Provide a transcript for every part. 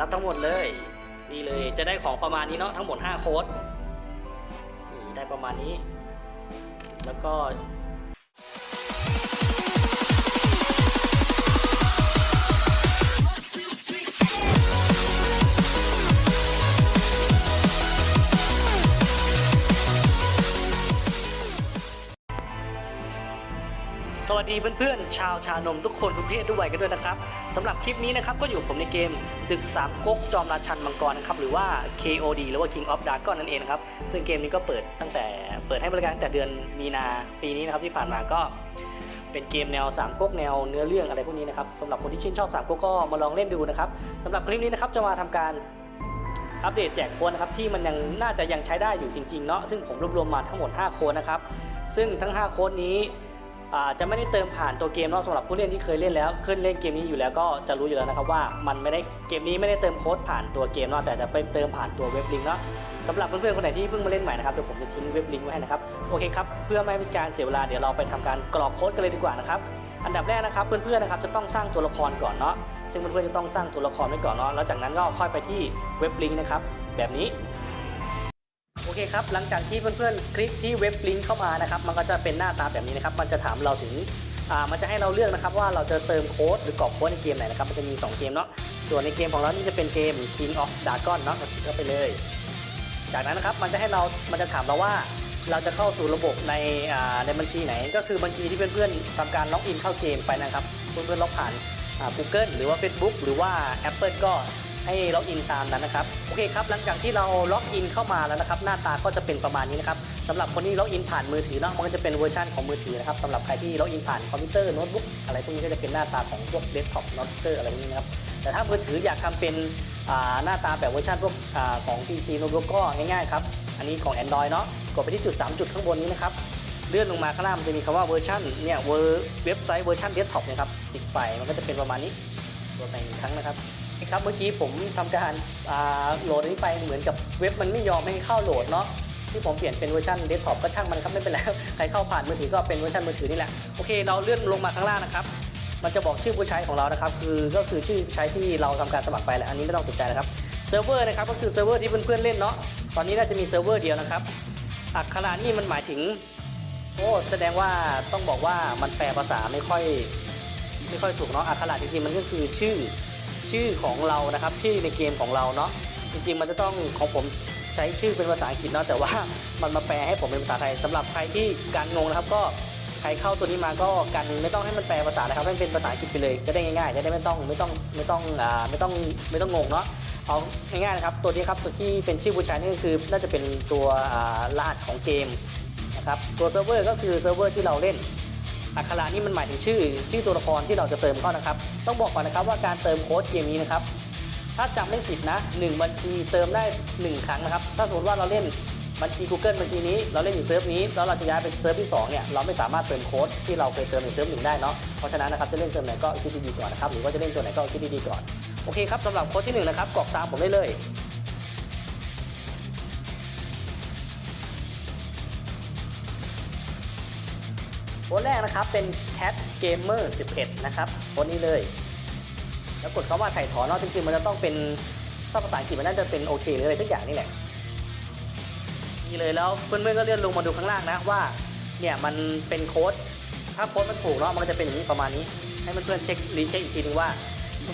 รับทั้งหมดเลยนี่เลยจะได้ของประมาณนี้เนาะทั้งหมด5โค้ดนี่ได้ประมาณนี้ แล้วก็ สวัสดีเพื่อนๆ ชาวชานมทุกคนทุกเพศทุกวัยกันด้วยนะครับสำหรับคลิปนี้นะครับก็อยู่ผมในเกมศึกสามก๊กจอมราชันมังกรนะครับหรือว่า KOD หรือว่า King of Dragon นั่นเองนะครับซึ่งเกมนี้ก็เปิดตั้งแต่เปิดให้บริการตั้งแต่เดือนมีนาปีนี้นะครับที่ผ่านมาก็เป็นเกมแนวสามก๊กแนวเนื้อเรื่องอะไรพวกนี้นะครับสำหรับคนที่ชื่นชอบสามก๊กก็มาลองเล่นดูนะครับสำหรับคลิปนี้นะครับจะมาทำการอัปเดตแจกโค้ดนะครับที่มันยังน่าจะยังใช้ได้อยู่จริงๆเนาะซึ่งผมรวบรวมมาทั้งหมด5โค้ดนะครับซึ่งทั้ง 5 โค้ดนี้ จะไม่ได้เติมผ่านตัวเกมเนอกสำหรับผู้เล่นที่เคยเล่นแล้วขึ้นเล่นเกมนี้อยู่แล้วก็จะรู้อยู่แล้วนะครับว่ามันไม่ได้เกมนี้ไม่ได้เติมโค้ดผ่านตัวเกมเนาะแต่จะไปเติมผ่านตัวเว็บลิงก์เนาะสำหรับเพื่อนๆคนไหนที่เพิ่งมาเล่นใหม่นะครับเดี๋ยวผมจะทิ้งเว็บลิงก์ไว้ให้นะครับโอเคครับเพื่อไม่ให้เป็นการเสียเวลาเดี๋ยวเราไปทำการกรอกโค้ดกันเลยดีกว่านะครับอันดับแรกนะครับเพื่อนๆนะครับจะต้องสร้างตัวละครก่อนเนาะซึ่งเพื่อนๆจะต้องสร้างตัวละครไว้ก่อนเนาะแล้วจากนั้นก็ค่อยไปที่เว็บลิงก์นะครับแบบนี้ เคครับ หลังจากที่เพื่อนๆ คลิกที่เว็บลิงก์เข้ามานะครับ มันก็จะเป็นหน้าตาแบบนี้นะครับ มันจะถามเราถึง อ่า มันจะให้เราเลือกนะครับว่าเราจะเติมโค้ดหรือกรอกโค้ดในเกมไหนนะครับ มันจะมี 2 เกมเนาะ ส่วนในเกมของเรานี่จะเป็นเกม King of Dragon เนาะเราคลิกเข้าไปเลย จากนั้นนะครับ มันจะให้เรา มันจะถามเราว่า เราจะเข้าสู่ระบบใน อ่า ในบัญชีไหน ก็คือบัญชีที่เพื่อนๆทำการล็อกอินเข้าเกมไปนะครับ เพื่อนๆล็อกผ่านอ่า Google หรือว่า Facebook หรือว่า Apple ก็ ให้ล็อกอินตามนั้นนะครับโอเคครับหลังจากที่เราล็อกอินเข้ามาแล้วนะครับหน้าตาก็จะเป็นประมาณนี้นะครับสำหรับคนที่ล็อกอินผ่านมือถือเนาะมันก็จะเป็นเวอร์ชันของมือถือนะครับสำหรับใครที่ล็อกอินผ่านคอมพิวเตอร์โน้ตบุ๊กอะไรพวกนี้ก็จะเป็นหน้าตาของพวกเดสก์ท็อปโน้ตเตอร์อะไรพวกนี้นะครับแต่ถ้ามือถืออยากทำเป็นหน้าตาแบบเวอร์ชันพวกอของ PC โน้ตบุ๊กก็ง่ายๆครับอันนี้ของ Android เนาะกดไปที่จุด 3 จุดข้างบนนี้นะครับเลื่อนลงมาข้างล่างมันจะมีคำว่าเวอร์ชันเนี่ยเว็บไซต์เวอร์ชันเดสก์ท็อปนะครับติดไปมันก็จะเป็นประมาณนี้ตัวแต่อีกครั้งนะครับ ครับเมื่อกี้ผมทำการโหลดนี้ไปเหมือนกับเว็บมันไม่ยอมให้เข้าโหลดเนาะที่ผมเปลี่ยนเป็นเวอร์ชันเดสก์ท็อปก็ช่างมันครับไม่เป็นไรใครเข้าผ่านมือถือก็เป็นเวอร์ชันมือถือนี่แหละโอเคเราเลื่อนลงมาข้างล่างนะครับมันจะบอกชื่อผู้ใช้ของเรานะครับคือก็คือชื่อผู้ใช้ที่เราทำการสมัครไปแหละอันนี้ไม่ต้องสนใจนะครับเซิร์ฟเวอร์นะครับก็คือเซิร์ฟเวอร์ที่เพื่อนๆเล่นเนาะตอนนี้น่าจะมีเซิร์ฟเวอร์เดียวนะครับอักขระนี่มันหมายถึงโอ้แสดงว่าต้องบอกว่ามันแปลภาษาไม่ค่อย ไม่ค่อยถูกเนาะอักขระจริงๆมันก็คือชื่อ ชื่อของเรานะครับ ชื่อในเกมของเราเนาะจริงๆ มันจะต้องของผมใช้ชื่อเป็นภาษาอังกฤษเนาะแต่ว่ามันมาแปลให้ผมเป็นภาษาไทยสำหรับใครที่การงงนะครับก็ใครเข้าตัวนี้มาก็กันไม่ต้องให้มันแปลภาษานะครับให้มันเป็นภาษาอังกฤษไปเลยจะได้ง่ายๆจะได้ไม่ต้องไม่ต้องไม่ต้องอ่าไม่ต้องไม่ต้องงงเนาะเอาง่ายๆนะครับตัวนี้ครับตัวที่เป็นชื่อผู้ใช้นี่ก็คือน่าจะเป็นตัวอ่ารหัสของเกมนะครับตัวเซิร์ฟเวอร์ก็คือเซิร์ฟเวอร์ที่เราเล่น อักขระนี่มันหมายถึงชื่อ ชื่อตัวละครที่เราจะเติมเข้านะครับ ต้องบอกก่อนนะครับว่าการเติมโค้ดเกมนี้นะครับ ถ้าจำไม่ผิดนะ 1 บัญชีเติมได้ 1 ครั้งนะครับ ถ้าสมมติว่าเราเล่นบัญชี Google บัญชีนี้ เราเล่นอยู่เซิร์ฟนี้ แล้วเราจะย้ายไปเซิร์ฟที่2เนี่ย เราไม่สามารถเติมโค้ดที่เราเคยเติมในเซิร์ฟหนึ่งได้เนาะ เพราะฉะนั้นนะครับจะเล่นเซิร์ฟไหนก็คิดดีๆก่อนนะครับ หรือว่าจะเล่นตัวไหนก็คิดดีๆก่อน โอเคครับสำหรับโค้ดที่หนึ่งนะครับกรอกตามผมได้เลย โค้ดแรกนะครับเป็น cat gamer 11 นะครับโค้ดนี้เลย แล้วกดคำว่าถ่ายถอนเนาะจริงๆมันจะต้องเป็นถ้าภาษาอังกฤษมันน่าจะเป็นโอเคหรืออะไรทุกอย่างนี่แหละนี่เลยแล้วเพื่อนๆก็เลื่อนลงมาดูข้างล่างนะว่าเนี่ยมันเป็นโค้ดถ้าโค้ดมันถูกเนาะมันก็จะเป็นอย่างนี้ประมาณนี้ ให้เพื่อนๆเช็ครีเช็คอีกทีนึงว่า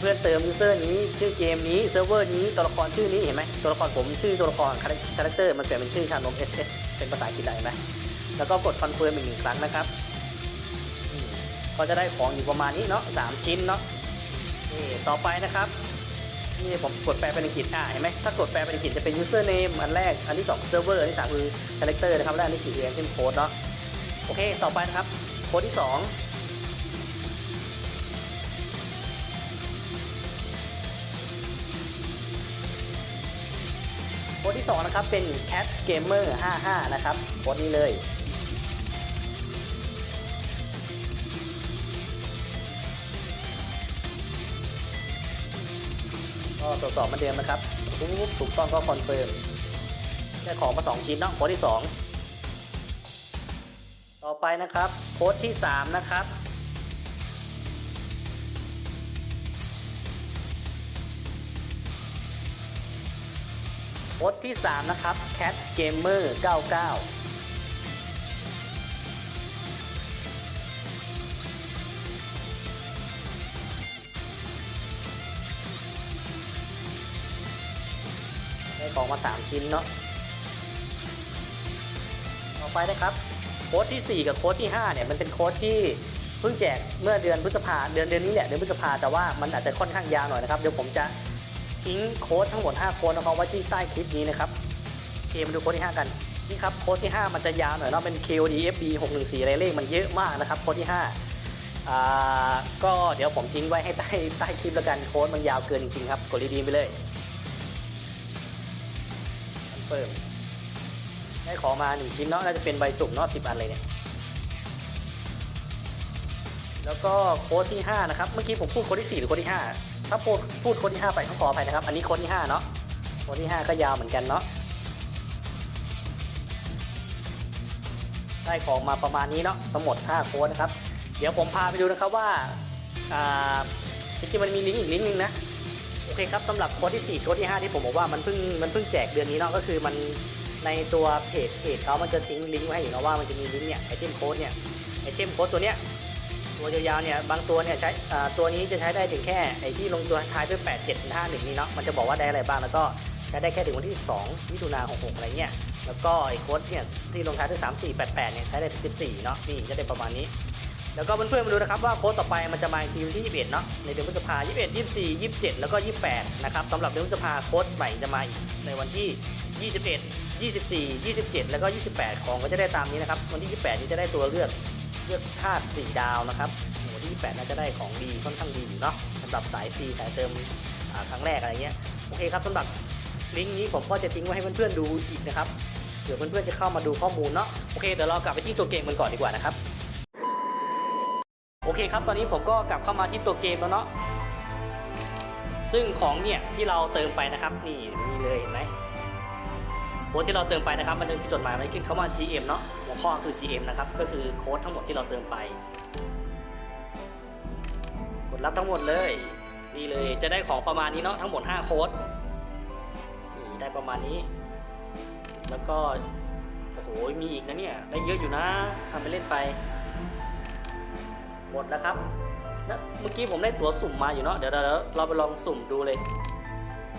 เพื่อนๆเติมยูเซอร์นี้ชื่อเกมนี้เซิร์ฟเวอร์นี้ตัวละครชื่อนี้เห็นไหมตัวละครผมชื่อตัวละครคาแรคเตอร์มันเปลี่ยนเป็นชื่อชานม SS เป็นภาษาอังกฤษได้ไหมแล้วก็กดคอนเฟิร์มอีกหนึ่งครั้งนะครับ ก็จะได้ของอยู่ประมาณนี้เนาะสามชิ้นเนาะนี่ต่อไปนะครับนี่ผมกดแปลเป็นอังกฤษอ่าเห็นไหมถ้ากดแปลเป็นอังกฤษจะเป็น username อันแรกอันที่2 server อันที่3คือ character นะครับและอันที่4คือ engine code เนาะโอเคต่อไปนะครับโค้ดที่2โค้ดที่ 2 นะครับ เป็น cat gamer 55 นะครับโค้ดนี้เลย ก็ตรวจสอบเหมาเดิมนะครับปุ๊บถูกต้องก็คอนเฟิร์มได้ของมา 2 ชิ้นเนาะโค้ดที่ 2 ต่อไปนะครับโค้ดที่ 3 นะครับโโค้ดที่ 3 นะครับ Cat Gamer 99 ได้ของมา 3 ชิ้นเนาะต่อไปนะครับโค้ดที่ 4 กับโค้ดที่5เนี่ยมันเป็นโค้ดที่เพิ่งแจกเมื่อเดือนพฤษภาเดือนเดือนนี้แหละเดือนพฤษภาแต่ว่ามันอาจจะค่อนข้างยาวหน่อยนะครับเดี๋ยวผมจะทิ้งโค้ดทั้งหมด 5 โค้ดนะครับไว้ที่ใต้คลิปนี้นะครับเคมาดูโค้ดที่ 5 กันนี่ครับโค้ดที่ 5 มันจะยาวหน่อยเนาะเป็น KOD FB 614อะไรเลขมันเยอะมากนะครับโค้ดที่5อ่าก็เดี๋ยวผมทิ้งไว้ให้ใต้ใต้คลิปแล้วกันโค้ดมันยาวเกินจริงครับกดรีดีมไปเลย ฟิร์มได้ของมา 1 ชิ้นเนาะน่าจะเป็นใบสุ่มเนาะ10อันเลยเนี่ย แล้วก็โค้ดที่ 5 นะครับ เมื่อกี้ผมพูดโค้ดที่ 4 หรือโค้ดที่ 5 ถ้าพูดพูดโค้ดที่ 5 ไปต้องขออภัยนะครับ อันนี้โค้ดที่ 5 เนาะโค้ดที่ 5 ก็ยาวเหมือนกันเนาะได้ของมาประมาณนี้เนาะทั้งหมด 5 โค้ดนะครับ เดี๋ยวผมพาไปดูนะครับว่าจริงๆมันมีลิงก์อีกลิงก์หนึงนะ โอเคครับสำหรับโค้ดที่4โค้ดที่ 5 ที่ผมบอกว่ามันเพิ่งมันเพิ่งแจกเดือนนี้เนาะก็คือมันในตัวเพจเพจเขามันจะทิ้งลิงก์ไว้ให้อยู่เนาะว่ามันจะมีลิงก์เนี่ยไอเทมโค้ดเนี่ยไอเทมโค้ดตัวเนี้ยตัวยาวๆเนี่ยบางตัวเนี่ยใช้ตัวนี้จะใช้ได้ถึงแค่ไอที่ลงตัวท้ายด้วย 8 7 5 1นี่เนาะมันจะบอกว่าได้อะไรบ้างแล้วก็ใช้ได้แค่ถึงวันที่ 12มิถุนา66อะไรเงี้ยแล้วก็ไอโค้ดเนี่ยที่ลงท้ายด้วย 3 4 8 8เนี่ยใช้ได้ถึง 14เนาะนี่จะได้ประมาณนี้ แล้วก็เพื่อนๆมาดูนะครับว่าโค้ดต่อไปมันจะมาทีวันที่ 21 เนาะในเดือนพฤษภา 21 24 27 แล้วก็ 28 นะครับสำหรับเดือนพฤษภาโค้ดใหม่จะมาอีกในวันที่ 21 24 27 แล้วก็ 28 ของก็จะได้ตามนี้นะครับ วันที่ 28 นี้จะได้ตัวเลือกเลือกธาตุ4ดาวนะครับวันที่ 28 น่าจะได้ของดีค่อนข้างดีอยู่เนาะสำหรับสายฟรีสายเติมครั้งแรกอะไรเงี้ยโอเคครับสำหรับลิงก์นี้ผมก็จะทิ้งไว้ให้เพื่อนๆดูอีกนะครับเผื่อเพื่อนๆจะเข้ามาดูข้อมูลเนาะโอเคเดี๋ยวเรากลับไปที่ตัวเกมกันก่อนดีกว่านะครับ เคครับ ตอนนี้ผมก็กลับเข้ามาที่ตัวเกมแล้วเนาะ ซึ่งของเนี่ยที่เราเติมไปนะครับ นี่มีเลยเห็นไหมโค้ดที่เราเติมไปนะครับ มันจะมีจดหมายมาขึ้นคำว่า GM เนาะ หัวข้อคือ GM นะครับ ก็คือโค้ดทั้งหมดที่เราเติมไป กดรับทั้งหมดเลย นี่เลย จะได้ของประมาณนี้เนาะ ทั้งหมด 5 โค้ด นี่ได้ประมาณนี้ แล้วก็ โอ้โห มีอีกนะเนี่ย ได้เยอะอยู่นะทำไปเล่นไป หมดแล้วครับแล้วเมื่อกี้ผมได้ตั๋วสุ่มมาอยู่เนาะเดี๋ยวเราเราไปลองสุ่มดูเลย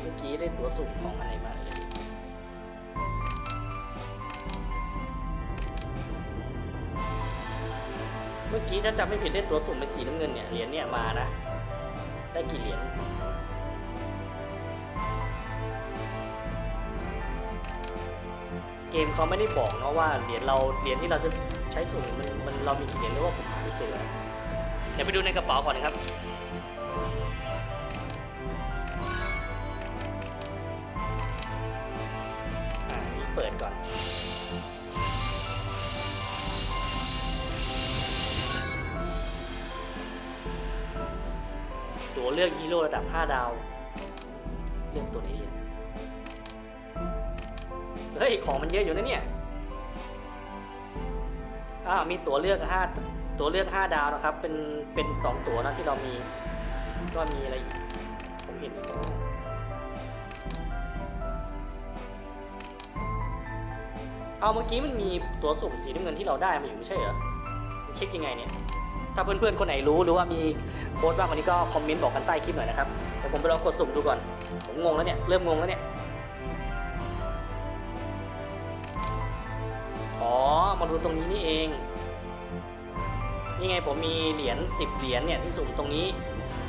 เมื่อกี้ได้ตั๋วสุ่มของอะไรมาเอ่ยเมื่อกี้ถ้าจำไม่ผิดได้ตั๋วสุ่มเป็นสีน้ำเงินเนี่ยเหรียญเนี่ยมานะ ได้กี่เหรียญเกมเขาไม่ได้บอกเนาะว่าเหรียญเราเหรียญที่เราจะใช้สุ่มมันมันเรามีกี่เหรียญหรือว่าผมหาไม่เจอ เดี๋ยวไปดูในกระเป๋าก่อนนะครับ อ่านี่เปิดก่อน ตัวเลือกฮีโร่ระดับ 5 ดาว เลือกตัวไหนดีอะเฮ้ย ของมันเยอะอยู่นะเนี่ย อ่ามีตัวเลือก 5 ตัวเลือก 5 ดาวนะครับ เป็น เป็น 2 ตัวนะที่เรามี ก็มีอะไรอีก ผมเห็นเอาเมื่อกี้มันมีตัวสุ่มสีน้ำเงินที่เราได้มาอยู่ไม่ใช่เหรอเช็คยังไงเนี่ย ถ้าเพื่อนๆ คนไหนรู้หรือว่ามีโค้ดบ้างวันนี้ก็คอมเมนต์บอกกันใต้คลิปหน่อยนะครับ เดี๋ยวผมไปลองกดสุ่มดูก่อน ผมงงแล้วเนี่ย เริ่มงงแล้วเนี่ย อ๋อ มาดูตรงนี้นี่เอง นี่ไงผมมีเหรียญ10 เหรียญเนี่ยที่สุ่มตรงนี้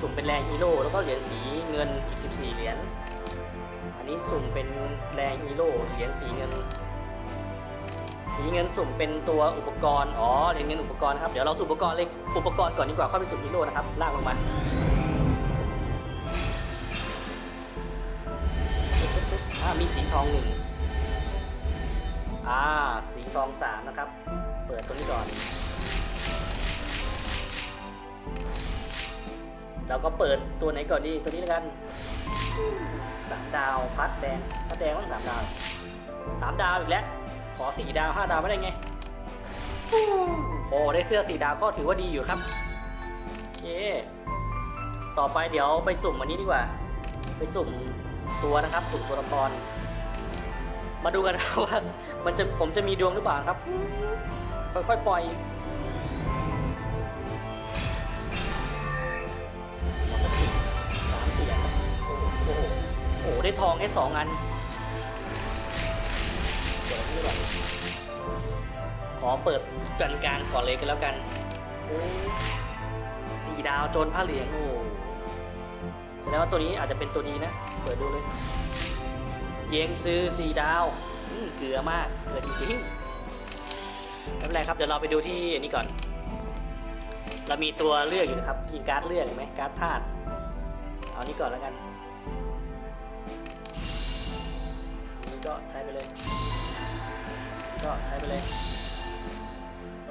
สุ่มเป็นแรงฮีโร่แล้วก็เหรียญสีเงินอีก 14 เหรียญอันนี้สุ่มเป็นแรงฮีโร่เหรียญสีเงิน สีเงินสุ่มเป็นตัวอุปกรณ์อ๋อเหรียญเงินอุปกรณ์ครับเดี๋ยวเราสุ่มอุปกรณ์เลยอุปกรณ์ก่อนดีกว่าค่อยไปสุ่มฮีโร่นะครับลากลงมาอ่ามีสีทองหนึ่งอ่าสีทองสามนะครับ เปิดตัวนี้ก่อน เราก็เปิดตัวไหนก่อนดี ตัวนี้แล้วกันสามดาวพัดแดงพัดแดงต้องสามดาวสามดาวอีกแล้ว ขอสี่ดาวห้าดาวไม่ได้ไง โอ้ได้เสื้อสี่ดาวก็ถือว่าดีอยู่ครับ โอเค ต่อไปเดี๋ยวไปสุ่มอันนี้ดีกว่า ไปสุ่มตัวนะครับ สุ่มตัวละคร มาดูกันนะว่ามันจะผมจะมีดวงหรือเปล่าครับ ค่อยๆปล่อย ได้ทองแค่สองอัน ขอเปิดกันกางก่อนเลยกันแล้วกันสี่ดาวโจรผ้าเหลืองโอ้แสดงว่าตัวนี้อาจจะเป็นตัวดีนะ เปิดดูเลย เจียงซือสี่ดาวเกลือมากเกลือจริงๆไม่เป็นไรครับเดี๋ยวเราไปดูที่อันนี้ก่อน เรามีตัวเลือกอยู่นะครับมีการ์ดเลือกเห็นไหมการ์ดธาตุเอานี้ก่อนแล้วกัน ก็ใช้ไปเลย ก็ใช้ไปเลย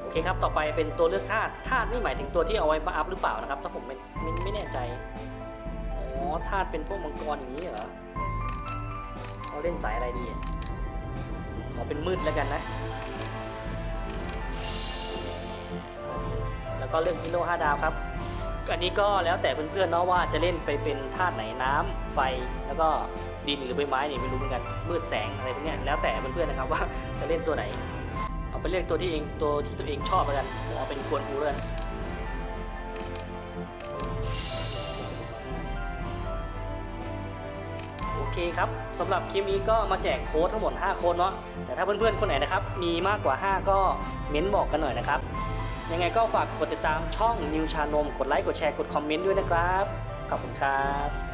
โอเคครับ ต่อไปเป็นตัวเลือกธาตุ ธาตุนี่หมายถึงตัวที่เอาไว้มาอัพหรือเปล่านะครับ ถ้าผมไม่ไม่ไม่แน่ใจ อ๋อ ธาตุเป็นพวกมังกรอย่างนี้เหรอเขาเล่นสายอะไรดีอะขอเป็นมืดแล้วกันนะ แล้วก็เรื่องฮีโร่5ดาวครับ อันนี้ก็แล้วแต่เพื่อนๆเนาะว่าจะเล่นไปเป็นธาตุไหนน้ำไฟแล้วก็ดินหรือใบไม้นี่ไม่รู้เหมือนกันมืดแสงอะไรพวกนี้แล้วแต่เพื่อนๆนะครับว่าจะเล่นตัวไหน เอาไปเลือกตัวที่เองตัวที่ตัวเองชอบแล้วกันผมเอาเป็นกวนอูเลยโอเคครับสำหรับคลิปนี้ก็มาแจกโค้ดทั้งหมด 5 โค้ดเนาะแต่ถ้าเพื่อนๆคนไหนนะครับมีมากกว่า 5 ก็เม้นบอกกันหน่อยนะครับ ยังไงก็ฝากกดติดตามช่องนิวชานม กดไลค์ กดแชร์ กดคอมเมนต์ด้วยนะครับ ขอบคุณครับ